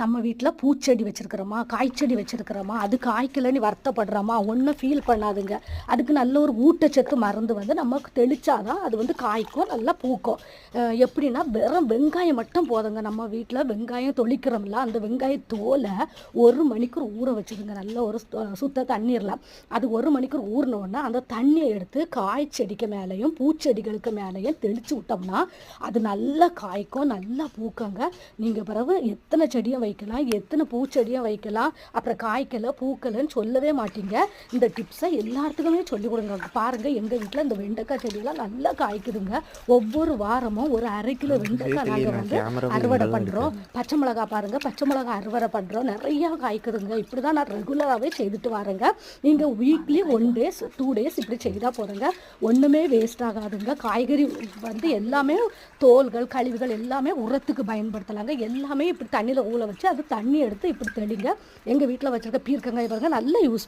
நம்ம வீட்டில் பூச்செடி வச்சுருக்கிறோமா காய்ச்செடி வச்சுருக்கிறோமா அது காய்க்கலன்னு வருத்தப்படுறோமா ஒன்றும் ஃபீல் பண்ணாதுங்க. அதுக்கு நல்ல ஒரு ஊட்டச்சத்து மருந்து வந்து நமக்கு தெளிச்சாதான் அது வந்து காய்க்கும் நல்லா பூக்கும். எப்படின்னா வெறும் வெங்காயம் மட்டும் போதுங்க. நம்ம வீட்டில் வெங்காயம் தொளிக்கிறோம்ல அந்த வெங்காய தோலை ஒரு மணிக்கூர் ஊற வச்சுருங்க நல்ல ஒரு சுத்த தண்ணீரில். அது ஒரு மணிக்கூர் ஊறினோடனே அந்த தண்ணியை எடுத்து காய்ச்செடிக்கு மேலேயும் பூச்செடிகளுக்கு மேலேயும் தெளித்து விட்டோம்னா அது நல்லா காய்க்கும் நல்லா பூக்கங்க. நீங்கள் பிறகு எத்தனை செடியும் வைக்கலாம் எத்தனை பூச்செடியும் வைக்கலாம் அப்புறம் காய்க்கல பூக்கலைன்னு சொல்லவே மாட்டீங்க. இந்த டிப்ஸை எல்லாத்துக்குமே சொல்லிக் கொடுங்க. பாருங்கள் எங்கள் வீட்டில் இந்த வெண்டைக்காய் செடியெல்லாம் நல்லா காய்க்குதுங்க. ஒவ்வொரு வாரமும் ஒரு அரை கிலோ வெண்டைக்காய் நாங்கள் வந்து அறுவடை பண்ணுறோம் பச்சை மிளகாய் பாருங்கள் பச்சை மிளகாய் அறுவடை பண்ணுறோம் நிறையா காய்க்குதுங்க. இப்படி தான் நான் ரெகுலராகவே செய்துட்டு வரேங்க. நீங்கள் weekly one days two days இப்படி செய்தால் போதுங்க. ஒன்றுமே வேஸ்ட் ஆகாதுங்க. காய்கறி வந்து எல்லாமே தோல்கள் கழிவுகள் எல்லாமே உரத்துக்கு பயன்படுத்தலாங்க. எல்லாமே இப்படி தண்ணியில் ஊற வச்சு அது தண்ணி எடுத்து இப்படி தெளிங்க. எங்கள் வீட்டில் வச்சுருக்க பீர்க்கங்காய் பாருங்க நல்லா யூஸ்